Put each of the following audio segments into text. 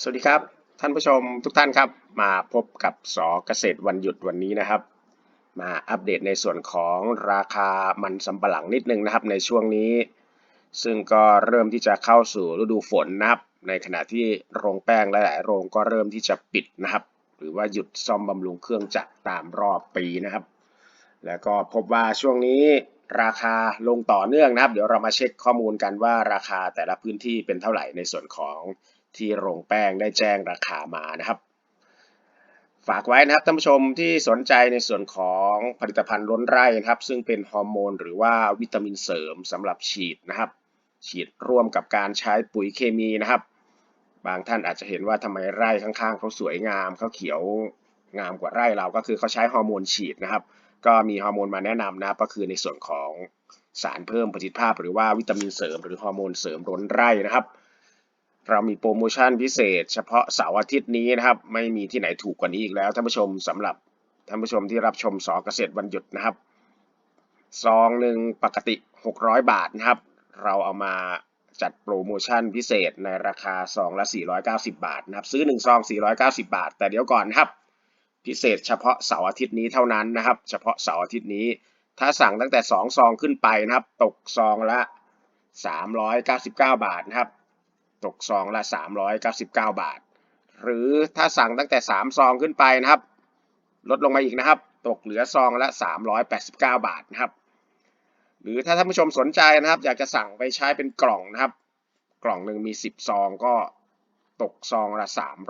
สวัสดีครับ ท่านผู้ชมทุกท่านครับ มาพบกับสอเกษตรวันหยุดวันนี้นะครับ มาอัปเดตในส่วนของราคามันสำปะหลังนิดนึงนะครับในช่วงนี้ ซึ่งก็เริ่มที่จะเข้าสู่ฤดูฝนนะครับ ในขณะที่โรงแป้งหลาย ๆ โรงก็เริ่มที่จะปิดนะครับ หรือว่าหยุดซ่อมบำรุงเครื่องจักรตามรอบปีนะครับ แล้วก็พบว่าช่วงนี้ราคาลงต่อเนื่องนะครับ เดี๋ยวเรามาเช็คข้อมูลกันว่าราคาแต่ละพื้นที่เป็นเท่าไหร่ในส่วนของ ที่โรงแป้งได้แจ้งราคามานะครับ ฝากไว้นะครับท่านผู้ชมที่สนใจในส่วนของผลิตภัณฑ์ล้นไร่นะครับ ซึ่งเป็นฮอร์โมนหรือว่าวิตามินเสริมสำหรับฉีดนะครับ ฉีดร่วมกับการใช้ปุ๋ยเคมีนะครับ บางท่านอาจจะเห็นว่าทำไมไร่ข้างๆเขาสวยงามเขาเขียวงามกว่าไร่เราก็คือเขาใช้ฮอร์โมนฉีดนะครับ ก็มีฮอร์โมนมาแนะนำนะก็คือในส่วนของสารเพิ่มประสิทธิภาพ หรือว่าวิตามินเสริม หรือฮอร์โมนเสริมล้นไร่นะครับ เรามีโปรโมชั่นพิเศษ เฉพาะเสาร์อาทิตย์นี้นะครับ ไม่มีที่ไหนถูกกว่านี้อีกแล้วท่านผู้ชมสำหรับท่านผู้ชมที่รับชมสอเกษตรวันหยุดนะครับซองหนึ่งปกติ 600 บาทนะครับ เราเอามาจัดโปรโมชั่นพิเศษในราคาซองละ 490 บาทนะครับ ซื้อ1ซอง 490 บาท แต่เดี๋ยวก่อนนะครับ พิเศษเฉพาะเสาร์อาทิตย์นี้เท่านั้นนะครับ เฉพาะเสาร์อาทิตย์นี้ ถ้าสั่งตั้งแต่ 2 ซองขึ้นไปนะครับ ตกซองละ 399 บาทนะครับ ตกซองละ 399 บาท หรือถ้าสั่งตั้งแต่ 3 ซองขึ้นไปนะครับ ลดลงมาอีกนะครับ ตกเหลือซองละ 389 บาทนะครับ หรือถ้าท่านผู้ชมสนใจนะครับ อยากจะสั่งไปใช้เป็นกล่องนะครับ กล่องหนึ่งมี 10 ซองก็ตกซองละ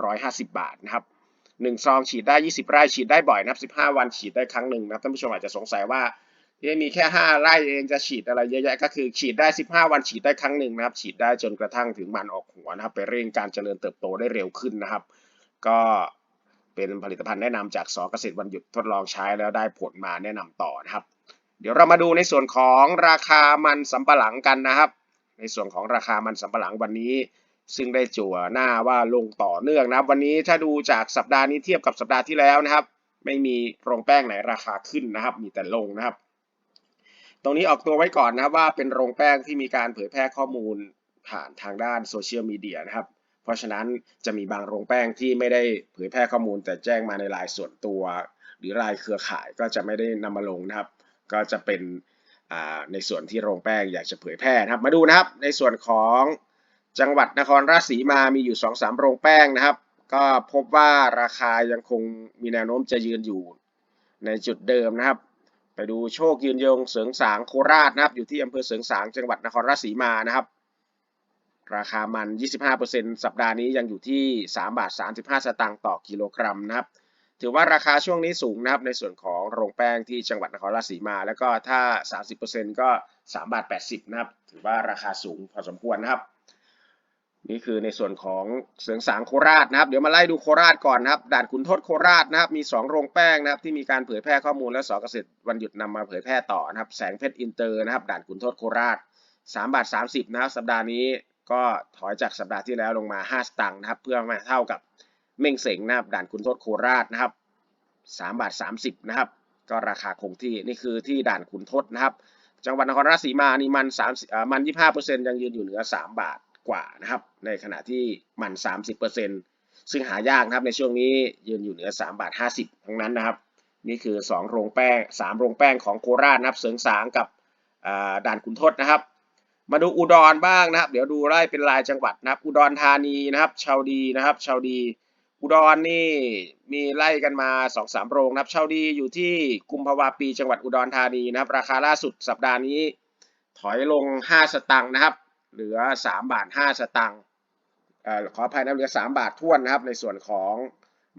350 บาทนะครับ1ซองฉีดได้ 20 ไร่ฉีดได้บ่อยนะครับ 15 วันฉีดได้ครั้งหนึ่งนะครับท่านผู้ชมอาจจะสงสัยว่า ที่มีแค่ 5 ไร่เองจะฉีดอะไรเยอะแยะก็คือฉีดได้ 15 วันฉีดได้ครั้งหนึ่งนะครับ ฉีดได้จนกระทั่งถึงมันออกหัวนะครับ ไปเร่งการเจริญเติบโตได้เร็วขึ้นนะครับ ก็เป็นผลิตภัณฑ์แนะนำจากสเกษตรวันหยุดทดลองใช้แล้วได้ผลมาแนะนำต่อนะครับ เดี๋ยวเรามาดูในส่วนของราคามันสำปะหลังกันนะครับ ในส่วนของราคามันสำปะหลังวันนี้ ซึ่งได้จั่วหน้าว่าลงต่อเนื่องนะครับ วันนี้ถ้าดูจากสัปดาห์นี้เทียบกับสัปดาห์ที่แล้วนะครับ ไม่มีโรงแป้งไหนราคาขึ้นนะครับ มีแต่ลงนะครับ รงนี้ออกตัวไว้ก่อนนะครับว่าเป็นโรงแป้งที่มีการเผยแพร่ข้อมูลผ่านทางด้านโซเชียลมีเดียนะครับ เพราะฉะนั้นจะมีบางโรงแป้งที่ไม่ได้เผยแพร่ข้อมูล แต่แจ้งมาในรายส่วนตัว หรือรายเครือข่ายก็จะไม่ได้นำมาลงนะครับ ก็จะเป็นในส่วนที่โรงแป้งอยากจะเผยแพร่นะครับ มาดูนะครับ ในส่วนของจังหวัดนครราชสีมามีอยู่ 2-3 โรงแป้งนะครับ ก็พบว่าราคายังคงมีแนวโน้มจะยืนอยู่ในจุดเดิมนะครับ ไปดูโชคยืนยงเสริงสางโคราชนะครับ อยู่ที่อำเภอเสริงสางจังหวัดนครราชสีมานะครับ ราคามัน 25%สัปดาห์นี้ยังอยู่ที่ 3 บาท 35 สตางค์ต่อกิโลกรัมนะครับ ถือว่าราคาช่วงนี้สูงนะครับในส่วนของโรงแป้งที่จังหวัดนครราชสีมา แล้วก็ถ้า 30%ก็ 3 บาท 80 นะครับ ถือว่าราคาสูงพอสมควรนะครับ นี่คือในส่วนของเสริงสางโคราชนะครับ เดี๋ยวมาไล่ดูโคราชก่อนนะครับ ด่านขุนทดโคราชนะครับ มี 2 โรงแป้งนะครับที่มีการเผยแพร่ข้อมูลและสเกษตรวันหยุดนำมาเผยแพร่ต่อนะครับ แสงเพชรอินเตอร์นะครับ ด่านขุนทดโคราช3บาท30นะครับ สัปดาห์นี้ก็ถอยจากสัปดาห์ที่แล้วลงมา 5 สตางค์นะครับ เพื่อมาเท่ากับเม่งเสงนะครับ ด่านขุนทดโคราชนะครับ3บาท30นะครับ ก็ราคาคงที่นี่คือที่ด่านขุนทดนะครับ จังหวัดนครราชสีมานี่มัน3อ่ามัน 25%ยังยืนอยู่เหนือ 3 บาท กว่านะครับ ในขณะที่มัน 30%ซึ่งหายากนะครับในช่วงนี้ยืนอยู่เหนือ3บาท50 ทั้งนั้นนะครับ นี่คือ 2 โรงแป้ง 3 โรงแป้งของโคราชนะครับ เสริงสางกับด่านขุนทดนะครับ มาดูอุดรบ้างนะครับ เดี๋ยวดูไล่เป็นรายจังหวัดนะครับ อุดรธานีนะครับ ชาวดีนะครับ ชาวดีอุดรนี่มีไล่กันมา2อสามโรงนะครับชาวดีอยู่ที่กุมภาวาปีจังหวัดอุดรธานีนะครับ ราคาล่าสุดสัปดาห์นี้ ถอยลง 5 สตังค์นะครับ เหลือ 3 บาท 5 สตังค์เอ่อขออภัยนะเหลือ 3 บาทท้วนนะครับ ในส่วนของ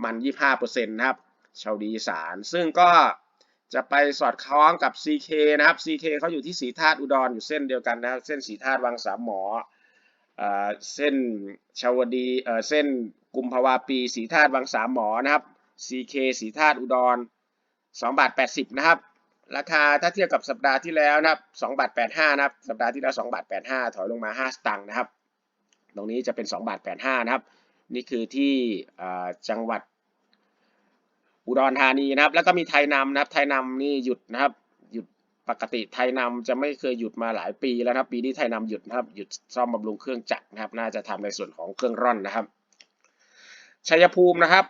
มัน 25%นะครับชาวดีสาร ซึ่งก็จะไปสอดคล้องกับ CK นะครับ CK เขาอยู่ที่สีธาตุอุดรอยู่เส้นเดียวกันนะครับ เส้นสีธาตุวังสามหมอเอ่อเส้นชาวดีเอ่อเส้นกุมภาวาปีสีธาตุวังสามหมอนะครับ CK สีธาตุอุดร2บาท80นะครับ ราคาถ้าเทียบกับสัปดาห์ที่แล้วนะครับ2บาท85นะครับ สัปดาห์ที่แล้ว2บาท85 ถอยลงมา 5 สตางค์นะครับ ตรงนี้จะเป็น2บาท85 นะครับ นี่คือที่จังหวัดอุดรธานีนะครับ แล้วก็มีไทยนำนะครับ ไทยนำนี่หยุดนะครับ หยุดปกติไทยนำจะไม่เคยหยุดมาหลายปีแล้วนะครับ ปีนี้ไทยนำหยุดนะครับ หยุดซ่อมบำรุงเครื่องจักรนะครับ น่าจะทำในส่วนของเครื่องร่อนนะครับ ชัยภูมินะครับ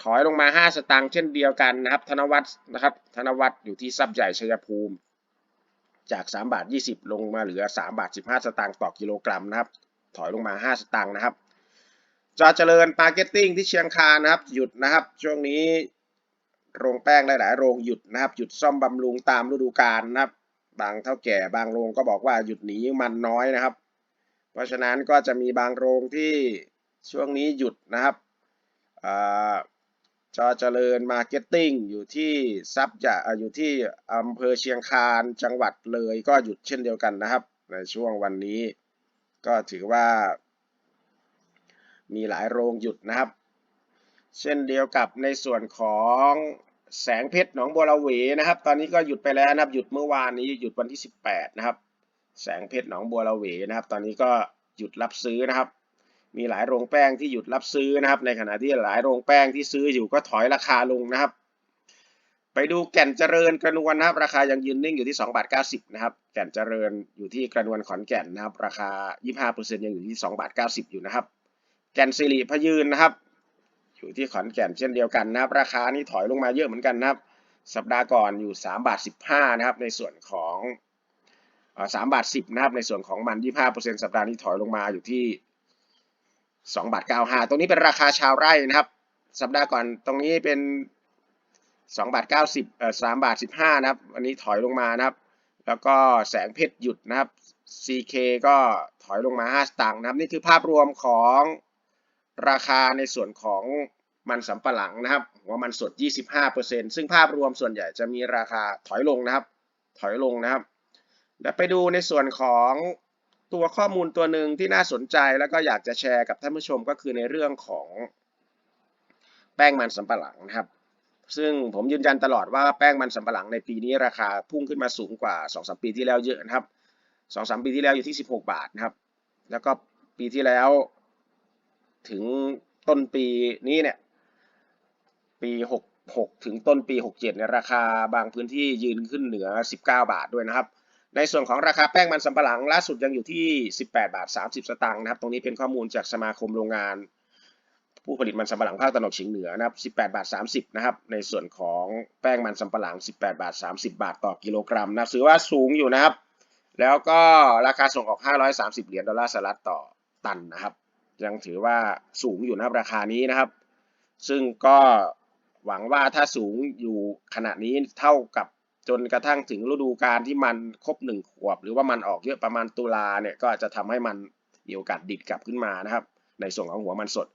ถอยลงมา 5 สตางค์เช่นเดียวกันนะครับ ธนวัฒน์นะครับ ธนวัฒน์อยู่ที่ซับใหญ่ชัยภูมิ จาก3บาท20 ลงมาเหลือ3บาท15 สตางค์ต่อกิโลกรัมนะครับ ถอยลงมา 5 สตางค์นะครับ จอเจริญมาร์เก็ตติ้งที่เชียงคานนะครับ หยุดนะครับ ช่วงนี้โรงแป้งหลายๆโรงหยุดนะครับ หยุดซ่อมบำรุงตามฤดูกาลนะครับ บางเท่าแก่บางโรงก็บอกว่าหยุดหนีมันน้อยนะครับ เพราะฉะนั้นก็จะมีบางโรงที่ช่วงนี้หยุดนะครับอ่า จอเจริญมาร์เก็ตติ้งอยู่ที่ซับจะอ่าอยู่ที่อำเภอเชียงคานจังหวัดเลยก็หยุดเช่นเดียวกันนะครับ ในช่วงวันนี้ ก็ถือว่า มีหลายโรงหยุดนะครับ เช่นเดียวกับในส่วนของแสงเพชรหนองบัวระเวนะครับ ตอนนี้ก็หยุดไปแล้วนะครับ หยุดเมื่อวานนี้หยุดวันที่ 18 นะครับ แสงเพชรหนองบัวระเวนะครับ ตอนนี้ก็หยุดรับซื้อนะครับ มีหลายโรงแป้งที่หยุดรับซื้อนะครับ ในขณะที่หลายโรงแป้งที่ซื้ออยู่ก็ถอยราคาลงนะครับ ไปดูแก่นเจริญกระนวลนะครับ ราคายังยืนนิ่งอยู่ที่2บาท90นะครับแก่นเจริญอยู่ที่กระนวลขอนแก่นนะครับ ราคา 25%ยังอยู่ที่2บาท90 อยู่นะครับ แก่นสิริพยืนนะครับ อยู่ที่ขอนแก่นเช่นเดียวกันนะครับ ราคานี่ถอยลงมาเยอะเหมือนกันนะครับ สัปดาห์ก่อนอยู่3บาท15นะครับ ในส่วนของสามบาท10นะครับในส่วนของมัน 25%สัปดาห์นี้ถอยลงมาอยู่ที่ 2บาท95 ตรงนี้เป็นราคาชาวไร่นะครับ สัปดาห์ก่อนตรงนี้เป็น2บาท90เอ่อ3บาท15 นะครับ อันนี้ถอยลงมานะครับ แล้วก็แสงเพชรหยุดนะครับ CK ก็ถอยลงมา 5 สตางค์นะครับ นี่คือภาพรวมของราคาในส่วนของมันสำปะหลังนะครับหัวมันสด 25%ซึ่งภาพรวมส่วนใหญ่จะมีราคาถอยลงนะครับ ถอยลงนะครับเดี๋ยวไปดูในส่วนของ ตัวข้อมูลตัวหนึ่งที่น่าสนใจแล้วก็อยากจะแชร์กับท่านผู้ชมก็คือในเรื่องของแป้งมันสำปะหลังนะครับ ซึ่งผมยืนยันตลอดว่าแป้งมันสำปะหลังในปีนี้ราคาพุ่งขึ้นมาสูงกว่า 2-3 ปีที่แล้วเยอะนะครับ 2-3 ปีที่แล้วอยู่ที่ 16 บาทนะครับ แล้วก็ปีที่แล้วถึงต้นปีนี้เนี่ยปี 66 ถึงต้นปี 67เนี่ยราคาบางพื้นที่ยืนขึ้นเหนือ 19 บาทด้วยนะครับ ในส่วนของราคาแป้งมันสำปะหลังล่าสุดยังอยู่ที่ 18 บาท 30 สตางค์นะครับ ตรงนี้เป็นข้อมูลจากสมาคมโรงงาน ผู้ผลิตมันสำปะหลังภาคตะวันออกเฉียงเหนือนะครับ 18 บาท 30 นะครับ ในส่วนของแป้งมันสำปะหลัง 18 บาท 30 บาทต่อกิโลกรัมนะถือว่าสูงอยู่นะครับ แล้วก็ราคาส่งออก 530 เหรียญดอลลาร์สหรัฐต่อตันนะครับ ยังถือว่าสูงอยู่นะครับราคานี้นะครับ ซึ่งก็หวังว่าถ้าสูงอยู่ขณะนี้เท่ากับ จนกระทั่งถึงฤดูกาลที่มันครบหนึ่งขวบ หรือว่ามันออกเยอะประมาณตุลาเนี่ยก็จะทำให้มันมีโอกาสดิดกลับขึ้นมานะครับ ในส่วนของหัวมันสด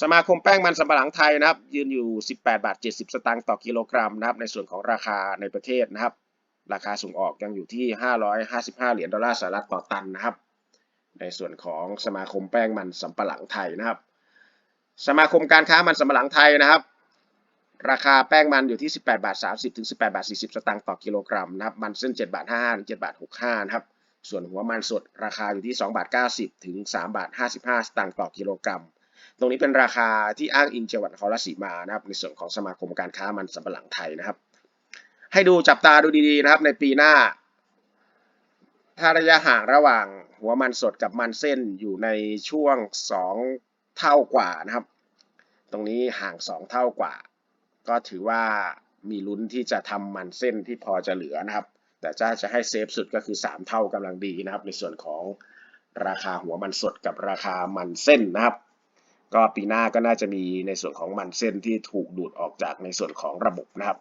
สมาคมแป้งมันสำปะหลังไทยนะครับ ยืนอยู่ 18 บาท 70 สตางค์ต่อกิโลกรัมนะครับ ในส่วนของราคาในประเทศนะครับ ราคาส่งออกยังอยู่ที่ 555 เหรียญดอลลาร์สหรัฐต่อตันนะครับ ในส่วนของสมาคมแป้งมันสำปะหลังไทยนะครับ สมาคมการค้ามันสำปะหลังไทยนะครับ ราคาแป้งมันอยู่ที่ 18 บาท 30 ถึง 18 บาท 40 สตางค์ต่อกิโลกรัมนะครับ มันเส้น 7 บาท 55 ถึง 7 บาท 65 นะครับ ส่วนหัวมันสดราคาอยู่ที่ 2 บาท 90 ถึง 3 บาท 55 สตางค์ต่อกิโลกรัม ตรงนี้เป็นราคาที่อ้างอิงจังหวัดนครราชสีมานะครับ ในส่วนของสมาคมการค้ามันสำปะหลังไทยนะครับ ให้ดูจับตาดูดีๆนะครับ ในปีหน้า ถ้าระยะห่างระหว่างหัวมันสดกับมันเส้นอยู่ในช่วง 2 เท่ากว่านะครับ ตรงนี้ห่าง 2 เท่ากว่า ก็ถือว่ามีลุ้นที่จะทำมันเส้นที่พอจะเหลือนะครับ แต่ถ้าจะให้เซฟสุดก็คือ 3 เท่ากำลังดีนะครับ ในส่วนของราคาหัวมันสดกับราคามันเส้นนะครับ ก็ปีหน้าก็น่าจะมีในส่วนของมันเส้นที่ถูกดูดออกจากในส่วนของระบบนะครับ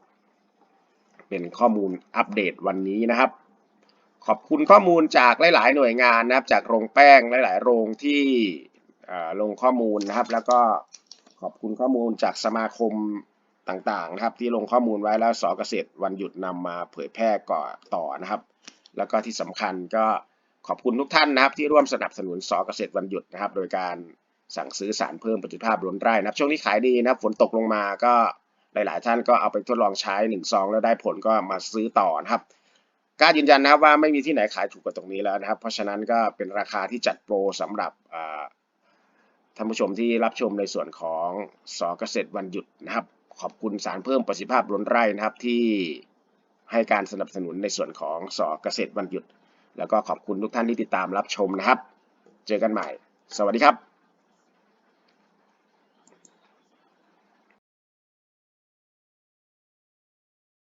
เป็นข้อมูลอัปเดตวันนี้นะครับ ขอบคุณข้อมูลจากหลาย ๆ หน่วยงานนะครับ จากโรงแป้งหลาย ๆ โรงที่ลงข้อมูลนะครับ แล้วก็ขอบคุณข้อมูลจากสมาคม ต่างๆนะครับ ที่ลงข้อมูลไว้แล้วสอเกษตรวันหยุดนำมาเผยแพร่ก่อต่อนะครับ แล้วก็ที่สำคัญก็ขอบคุณทุกท่านนะครับ ที่ร่วมสนับสนุนสอเกษตรวันหยุดนะครับ โดยการสั่งซื้อสารเพิ่มประสิทธิภาพล้นไร่นะครับ ช่วงนี้ขายดีนะครับฝนตกลงมาก็หลาย ๆ ท่านก็เอาไปทดลองใช้หนึ่งซองแล้วได้ผลก็มาซื้อต่อนะครับกล้ายืนยันนะครับว่าไม่มีที่ไหนขายถูกกว่าตรงนี้แล้วนะครับ เพราะฉะนั้นก็เป็นราคาที่จัดโปรสำหรับท่านผู้ชมที่รับชมในส่วนของสอเกษตรวันหยุดนะครับ ขอบคุณสารเพิ่มประสิทธิภาพล้นไร่นะครับที่ให้การสนับสนุนในส่วนของสอเกษตรวันหยุด แล้วก็ขอบคุณทุกท่านที่ติดตามรับชมนะครับ เจอกันใหม่ สวัสดีครับ